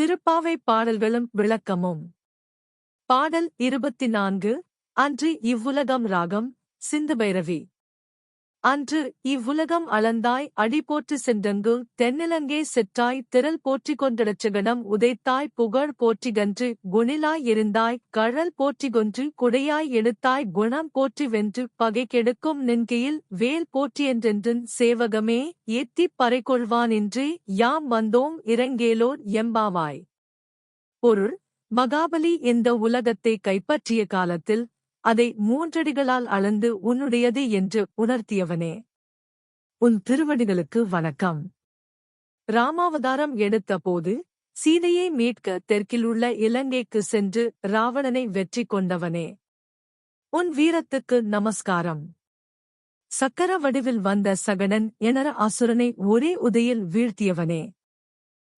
திருப்பாவை பாடல்களும் விளக்கமும். பாடல் இருபத்தி நான்கு அன்று இவ்வுலகம் ராகம் சிந்து பைரவி அன்று இவ்வுலகம் அளந்தாய் அடி போற்று சென்றங்கு தென்னிலங்கே செற்றாய் திரள் போற்றி கொண்டிடச்சகனம் உதைத்தாய் புகழ் போற்றிகன்று குணிலாய் இருந்தாய் கழல் போற்றிகொன்று குடையாய் எடுத்தாய் குணம் போற்றி வென்று பகை கெடுக்கும் நின்கையில் வேல் போற்றியென்றென்றன் சேவகமே ஏத்திப் பறைகொள்வானின்றி யாம் வந்தோம் இறங்கேலோர் எம்பாவாய். பொருள் மகாபலி இந்த உலகத்தை கைப்பற்றிய காலத்தில் அதை மூன்றடிகளால் அளந்து உன்னுடையது என்று உணர்த்தியவனே. உன் திருவடிகளுக்கு வணக்கம். ராமாவதாரம் எடுத்தபோது சீதையை மீட்க தெற்கிலுள்ள இலங்கைக்கு சென்று ராவணனை வெற்றி கொண்டவனே. உன் வீரத்துக்கு நமஸ்காரம். சக்கர வடிவில் வந்த சகடன் எனர அசுரனை ஒரே உதையில் வீழ்த்தியவனே.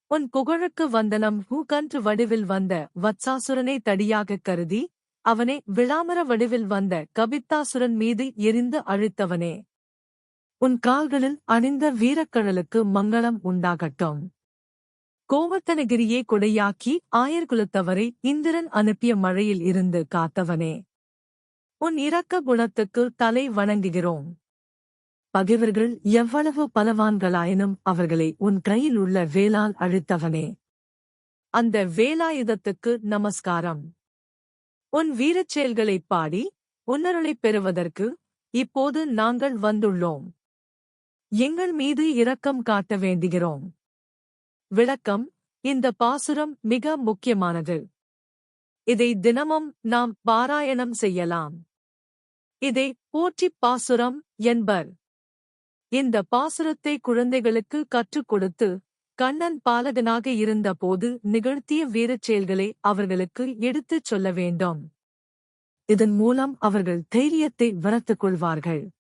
உன் புகழுக்கு வந்தனம் ஹூகன்று வடிவில் வந்த வத்சாசுரனை தடியாகக் கருதி அவனை விளாமர வடிவில் வந்த கபித்தாசுரன் மீது எரிந்து அழித்தவனே. உன் கால்களில் அணிந்த வீரக்கழலுக்கு மங்களம் உண்டாகட்டும். கோவர்த்தனகிரியை கொடையாக்கி ஆயர்குலத்தவரை இந்திரன் அனுப்பிய மழையில் இருந்து காத்தவனே. உன் இரக்க குணத்துக்கு தலை வணங்குகிறோம். பகைவர்கள் எவ்வளவு பலவான்களாயினும் அவர்களை உன் கையில் உள்ள வேளால் அழித்தவனே. அந்த வேலாயுதத்துக்கு நமஸ்காரம். உன் வீரச் செயல்களைப் பாடி உன்னருளைப் பெறுவதற்கு இப்போது நாங்கள் வந்துள்ளோம். எங்கள் மீது இரக்கம் காட்ட வேண்டுகிறோம். விளக்கம் இந்த பாசுரம் மிக முக்கியமானது. இதை தினமும் நாம் பாராயணம் செய்யலாம். இதை போற்றி பாசுரம் என்பர். இந்த பாசுரத்தை குழந்தைகளுக்கு கற்றுக் கொடுத்து கண்ணன் பாலகனாக இருந்தபோது நிகழ்த்திய வீரச் செயல்களை அவர்களுக்கு எடுத்துச் சொல்ல வேண்டும். இதன் மூலம் அவர்கள் தைரியத்தை வளர்த்துக் கொள்வார்கள்.